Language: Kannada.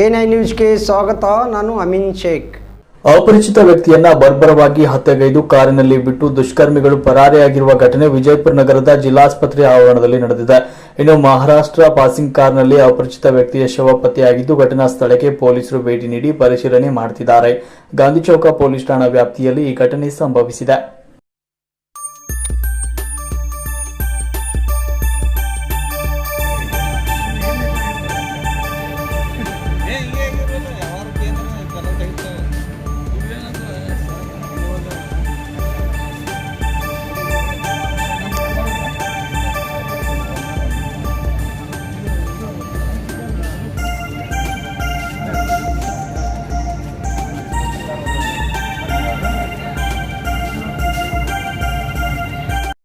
ಎ ನ್ಯೂಸ್ಗೆ ಸ್ವಾಗತ, ನಾನು ಅಮಿನ್ ಶೇಖ್. ಅಪರಿಚಿತ ವ್ಯಕ್ತಿಯನ್ನ ಬರ್ಬರವಾಗಿ ಹತ್ಯೆಗೈದು ಕಾರಿನಲ್ಲಿ ಬಿಟ್ಟು ದುಷ್ಕರ್ಮಿಗಳು ಪರಾರಿಯಾಗಿರುವ ಘಟನೆ ವಿಜಯಪುರ ನಗರದ ಜಿಲ್ಲಾಸ್ಪತ್ರೆ ಆವರಣದಲ್ಲಿ ನಡೆದಿದೆ. ಇನ್ನು ಮಹಾರಾಷ್ಟ್ರ ಪಾಸಿಂಗ್ ಕಾರ್ನಲ್ಲಿ ಅಪರಿಚಿತ ವ್ಯಕ್ತಿಯ ಶವ ಪತ್ತೆಯಾಗಿದ್ದು ಘಟನಾ ಸ್ಥಳಕ್ಕೆ ಪೊಲೀಸರು ಭೇಟಿ ನೀಡಿ ಪರಿಶೀಲನೆ ಮಾಡುತ್ತಿದ್ದಾರೆ ಗಾಂಧಿ ಚೌಕ ಪೊಲೀಸ್ ಠಾಣಾ ವ್ಯಾಪ್ತಿಯಲ್ಲಿ ಈ ಘಟನೆ ಸಂಭವಿಸಿದೆ.